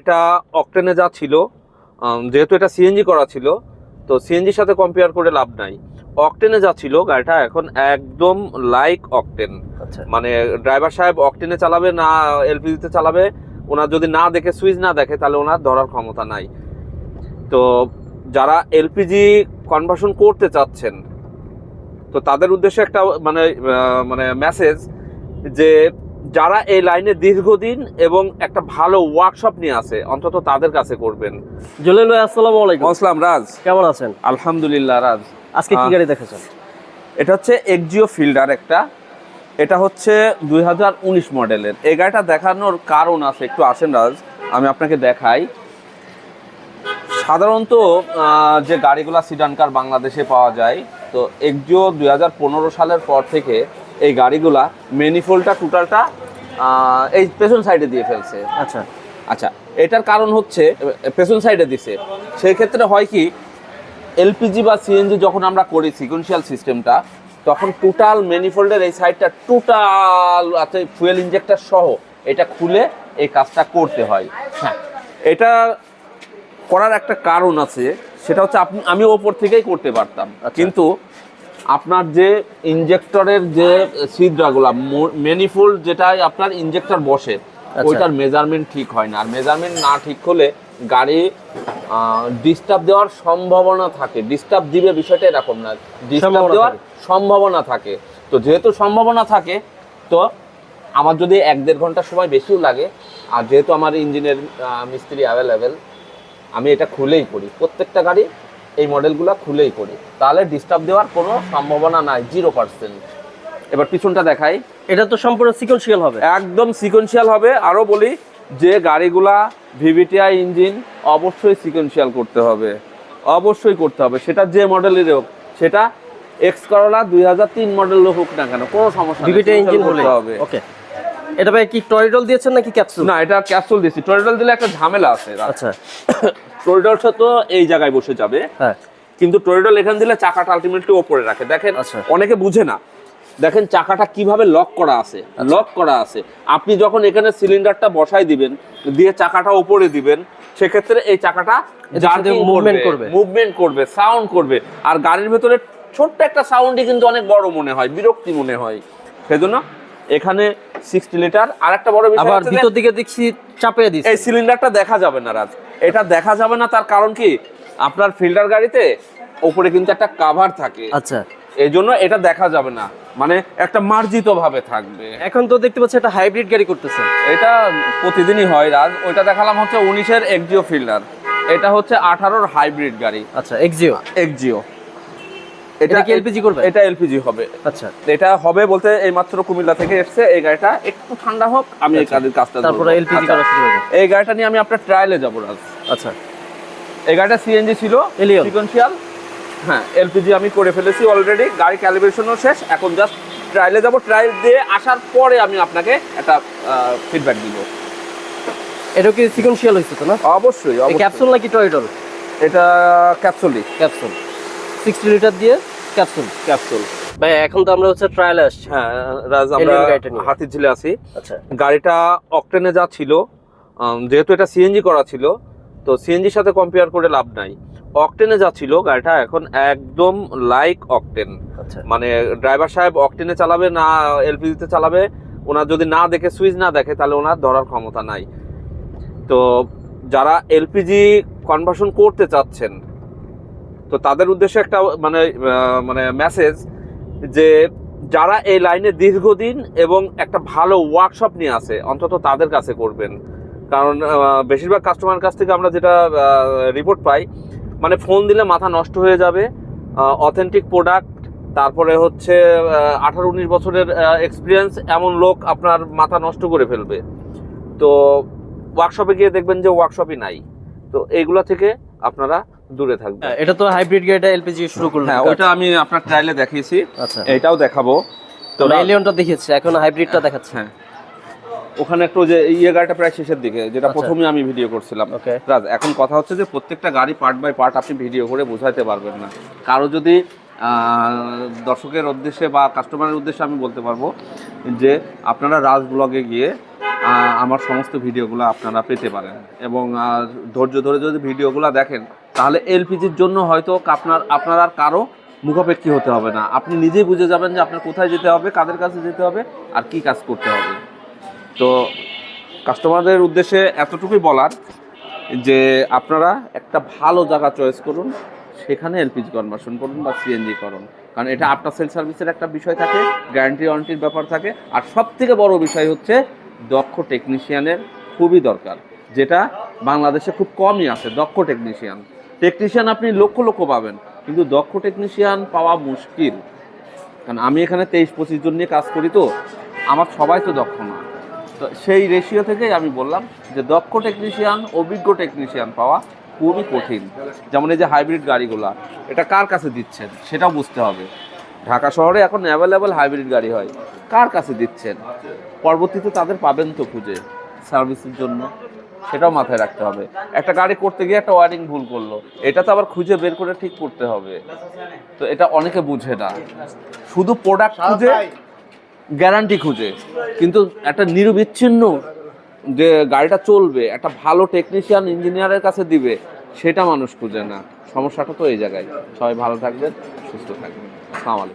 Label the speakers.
Speaker 1: এটা অকটেনে যা ছিল যেহেতু এটা সিএনজি করা ছিল তো সিএনজির সাথে কম্পেয়ার করে লাভ নাই। অকটেনে যা ছিল গাড়িটা এখন একদম লাইক অকটেন
Speaker 2: আচ্ছা।
Speaker 1: মানে ড্রাইভার সাহেব অকটেনে চালাবে না এলপিজিতে চালাবে ওনার যদি না দেখে সুইচ না দেখে তাহলে ওনার ধরার ক্ষমতা নাই। তো যারা এলপিজি কনভার্সন করতে চাচ্ছেন তো তাদের উদ্দেশ্যে একটা মানে মানে মেসেজ যে যারা এই লাইনে দীর্ঘদিন এবং একটা ভালো ওয়ার্কশপ নিয়ে আছে অন্তত তাদের কাছে করবেন।
Speaker 2: জলিল ভাই আসসালামু আলাইকুম।
Speaker 1: আসসালাম রাজ।
Speaker 2: কেমন আছেন?
Speaker 1: আলহামদুলিল্লাহ রাজ।
Speaker 2: আজকে কি গাড়ি দেখেছেন?
Speaker 1: এটা হচ্ছে এক্সিও ফিল্ডার একটা। এটা হচ্ছে দুই হাজার উনিশ মডেলের। এই গাড়িটা দেখানোর কারণ আছে একটু আসেন রাজ। আমি আপনাকে দেখাই। সাধারণত যে গাড়িগুলা সিডান কার বাংলাদেশে পাওয়া যায় তো এক্সিও দুই হাজার পনেরো সালের পর থেকে এই গাড়িগুলা ম্যানিফোল্ডটা টোটালটা এই পেছন সাইডে দিয়ে ফেলছে।
Speaker 2: আচ্ছা।
Speaker 1: আচ্ছা এটার কারণ হচ্ছে পেছন সাইডে দিছে। সেই ক্ষেত্রে হয় কি এলপিজি বা সিএনজি যখন আমরা করি সিকুয়েন্সিয়াল সিস্টেমটা তখন টোটাল ম্যানিফোল্ডের এই সাইডটা টোটাল আছে ফুয়েল ইনজেক্টর সহ এটা খুলে এই কাজটা করতে হয়। হ্যাঁ এটা করার একটা কারণ আছে সেটা হচ্ছে আপনি আমি ওপর থেকেই করতে পারতাম। কিন্তু আপনার যে ইনজেক্টরের যে ছিদ্রাগুলা ম্যানিফোল্ড যেটাই আপনার ইনজেক্টর বসে ওইটার মেজারমেন্ট ঠিক হয় না। আর মেজারমেন্ট না ঠিক হলে গাড়ি ডিস্টার্ব দেওয়ার সম্ভাবনা থাকে। ডিস্টার্ব দিবে বিষয়টা এরকম না। ডিস্টার্ব দেওয়ার সম্ভাবনা থাকে। তো যেহেতু সম্ভাবনা থাকে তো আমার যদি এক দেড় ঘণ্টা সময় বেশিও লাগে আর যেহেতু আমার ইঞ্জিনের মিস্ত্রি অ্যাভেলেবেল আমি এটা খুলেই করি। প্রত্যেকটা গাড়ি এই মডেলগুলো খুলেই করি। তাহলে ডিস্টার্ব দেওয়ার কোনো সম্ভাবনা নাই জিরো পার্সেন্ট এবার পিছনটা দেখাই।
Speaker 2: এটা তো সম্পূর্ণ সিকোয়েন্সিয়াল হবে।
Speaker 1: একদম সিকোয়েন্সিয়াল হবে। আরও বলি যে গাড়িগুলা ভিভিটিআই ইঞ্জিন অবশ্যই সিকোয়েন্সিয়াল করতে হবে। অবশ্যই করতে হবে। সেটা যে মডেলের হোক সেটা এক্স করলা দুই হাজার তিন মডেলের হোক না কেন কোনো সমস্যা sequential
Speaker 2: ইঞ্জিন হলে।
Speaker 1: হবে।
Speaker 2: ওকে এটা ভাই কি টরিডল দিয়েছেন নাকি ক্যাপসুল
Speaker 1: না এটা ক্যাপসুল দিয়েছি। টরিডল দিলে একটা ঝামেলা আছে।
Speaker 2: আচ্ছা।
Speaker 1: টরিডলটা তো এই জায়গায় বসে যাবে।
Speaker 2: হ্যাঁ।
Speaker 1: কিন্তু টরিডল এখান দিলে চাকাটা আলটিমেটলি ওপরে রাখে। দেখেন
Speaker 2: আচ্ছা।
Speaker 1: অনেকে বুঝে না। দেখেন চাকাটা কীভাবে লক করা আছে।
Speaker 2: আচ্ছা।
Speaker 1: লক করা আছে। আপনি যখন এখানে সিলিন্ডারটা বসাই দিবেন দিয়ে চাকাটা উপরে দিবেন সেক্ষেত্রে এই চাকাটা
Speaker 2: করবে।
Speaker 1: মুভমেন্ট করবে সাউন্ড করবে। আর গাড়ির ভেতরে ছোট্ট একটা সাউন্ডই কিন্তু অনেক বড় মনে হয় বিরক্তি মনে হয়। সেজন্য এখানে সিক্সটি লিটার আর একটা বড় বিষয়
Speaker 2: আবার ভিতর দিকে দেখছি চাপিয়ে দিচ্ছে।
Speaker 1: এই সিলিন্ডারটা দেখা যাবে না রাজ। এটা দেখা যাবে না তার কারণ কি? আপনার ফিল্টার গাড়িতে ওপরে কিন্তু একটা কাভার থাকে।
Speaker 2: আচ্ছা।
Speaker 1: এই জন্য এটা দেখা যাবে না। মানে একটা মার্জিত ভাবে থাকবে।
Speaker 2: এখন তো দেখতে পাচ্ছি একটা হাইব্রিড গাড়ি করতেছে।
Speaker 1: এটা প্রতিদিনই হয় রাজ। ওইটা দেখালাম হচ্ছে উনিশের এক্সিও ফিল্ডার এটা হচ্ছে আঠারোর হাইব্রিড গাড়ি।
Speaker 2: আচ্ছা এক্সিও
Speaker 1: এক্সিও
Speaker 2: এটা কি LPG করবে?
Speaker 1: এটা এলপিজি হবে।
Speaker 2: আচ্ছা।
Speaker 1: এটা হবে বলতে এই মাত্র কুমিল্লা থেকে এসছে এই গাড়িটা একটু ঠান্ডা হোক আমি এই কাজের কাজটা ধরবো।
Speaker 2: তারপরে এলপিজি
Speaker 1: আচ্ছা,
Speaker 2: করা শুরু হবে
Speaker 1: এই গাড়িটা নিয়ে আমি আপনার ট্রায়ালে যাব রাজ।
Speaker 2: আচ্ছা।
Speaker 1: এই গাড়িটা সিএনজি ছিল
Speaker 2: Allion।
Speaker 1: সিকোয়েন্সিয়াল হ্যাঁ এলপিজি আমি করে ফেলেছি অলরেডি গাড়ি ক্যালিব্রেশনও শেষ এখন জাস্ট ট্রায়ালে যাব। ট্রায়াল দিয়ে আসার পরে আমি আপনাকে একটা ফিডব্যাক দিব।
Speaker 2: এটা কি সিকোয়েন্সিয়াল হয়েছে তো না?
Speaker 1: অবশ্যই
Speaker 2: ক্যাপসুল নাকি টরিডল
Speaker 1: এটা ক্যাপসুলই
Speaker 2: ক্যাপসুল সিক্সটি লিটার দিয়ে? ক্যাপসুল।
Speaker 1: ক্যাপসুল।
Speaker 2: ভাই এখন তো আমরা হচ্ছে ট্রায়ালে আসছি।
Speaker 1: হ্যাঁ রাজ আমরা হাতির ঝিলে আছি।
Speaker 2: আচ্ছা।
Speaker 1: গাড়িটা অকটেনে যা ছিল যেহেতু এটা সিএনজি করা ছিল তো সিএনজির সাথে কম্পেয়ার করে লাভ নাই। অকটেনে যা ছিল গাড়িটা এখন একদম লাইক অকটেন
Speaker 2: আচ্ছা।
Speaker 1: মানে ড্রাইভার সাহেব অকটেনে চালাবে না এলপিজিতে চালাবে ওনার যদি না দেখে সুইচ না দেখে তাহলে ওনার ধরার ক্ষমতা নাই। তো যারা এলপিজি কনভার্সন করতে চাচ্ছেন তো তাদের উদ্দেশ্যে একটা মানে মানে মেসেজ যে যারা এই লাইনে দীর্ঘদিন এবং একটা ভালো ওয়ার্কশপ নিয়ে আছে, অন্তত তাদের কাছে করবেন। কারণ বেশিরভাগ কাস্টমার কাছ থেকে আমরা যেটা রিপোর্ট পাই মানে ফোন দিলে মাথা নষ্ট হয়ে যাবে অথেন্টিক প্রোডাক্ট তারপরে হচ্ছে আঠারো উনিশ বছরের এক্সপিরিয়েন্স এমন লোক আপনার মাথা নষ্ট করে ফেলবে। তো ওয়ার্কশপে গিয়ে দেখবেন যে ওয়ার্কশপই নাই। তো এইগুলা থেকে আপনারা দূরে থাকবেন
Speaker 2: হ্যাঁ, এটা তো হাইব্রিড গাড়িটা এলপিজি শুরু করল
Speaker 1: হ্যাঁ ওইটা আমি আপনার ট্রায়ালে দেখিয়েছি।
Speaker 2: আচ্ছা।
Speaker 1: এটাও দেখাবো। তো
Speaker 2: এলিয়নটা দেখিয়েছে এখন হাইব্রিডটা দেখাচ্ছে।
Speaker 1: হ্যাঁ। ওখানে একটু যে ইয়ে গাড়িটা প্রায় শেষের দিকে যেটা
Speaker 2: আচ্ছা।
Speaker 1: প্রথমে আমি ভিডিও করছিলাম। রাজ এখন কথা হচ্ছে যে প্রত্যেকটা গাড়ি পার্ট বাই পার্ট আপনি ভিডিও করে বোঝাতে পারবেন না। কারও যদি দর্শকের উদ্দেশ্যে বা কাস্টমারের উদ্দেশ্যে আমি বলতে পারব যে আপনারা রাজ ব্লগে গিয়ে আমার সমস্ত ভিডিওগুলো আপনারা পেতে পারেন। এবং ধৈর্য ধরে যদি ভিডিওগুলো দেখেন তাহলে এলপিজির জন্য হয়তো আপনার আপনার আর কারও মুখাপেক্ষী হতে হবে না। আপনি নিজেই বুঝে যাবেন যে আপনার কোথায় যেতে হবে, কাদের কাছে যেতে হবে আর কি কাজ করতে হবে। তো কাস্টমারদের উদ্দেশ্যে এতটুকুই বলার যে আপনারা একটা ভালো জায়গা চয়েস করুন, সেখানে এলপিজি কনভার্সন করুন বা সিএনজি করুন। কারণ এটা আফটার সেল সার্ভিসের একটা বিষয় থাকে গ্যারান্টি ওয়ারেন্টির ব্যাপার থাকে। আর সব থেকে বড় বিষয় হচ্ছে দক্ষ টেকনিশিয়ানের খুবই দরকার, যেটা বাংলাদেশে খুব কমই আছে, দক্ষ টেকনিশিয়ান টেকনিশিয়ান আপনি লক্ষ লক্ষ পাবেন, কিন্তু দক্ষ টেকনিশিয়ান পাওয়া মুশকিল। কারণ আমি এখানে তেইশ পঁচিশ জন নিয়ে কাজ করি তো, আমার সবাই তো দক্ষ না। তো সেই রেশিও থেকেই আমি বললাম যে দক্ষ টেকনিশিয়ান অভিজ্ঞ টেকনিশিয়ান পাওয়া খুবই কঠিন। যেমন এই যে হাইব্রিড গাড়িগুলা, এটা কার কাছে দিচ্ছেন? সেটাও বুঝতে হবে। ঢাকা শহরে এখন অ্যাভেলেবেল হাইব্রিড গাড়ি হয়, কার কাছে দিচ্ছেন? পরবর্তীতে তাদের পাবেন তো খুঁজে। সার্ভিসের জন্য সেটাও মাথায় রাখতে হবে। একটা গাড়ি করতে গিয়ে একটা ওয়ারিং ভুল করল এটা তো আবার খুঁজে বের করে ঠিক করতে হবে। তো এটা অনেকে বুঝে না। শুধু প্রোডাক্ট খুঁজে গ্যারান্টি খুঁজে। কিন্তু একটা নিরবিচ্ছিন্ন যে গাড়িটা চলবে একটা ভালো টেকনিশিয়ান ইঞ্জিনিয়ারের কাছে দিবে সেটা মানুষ খুঁজে না। সমস্যাটা তো এই জায়গায়। সবাই ভালো থাকবেন সুস্থ থাকবেন। আসসালামু আলাইকুম।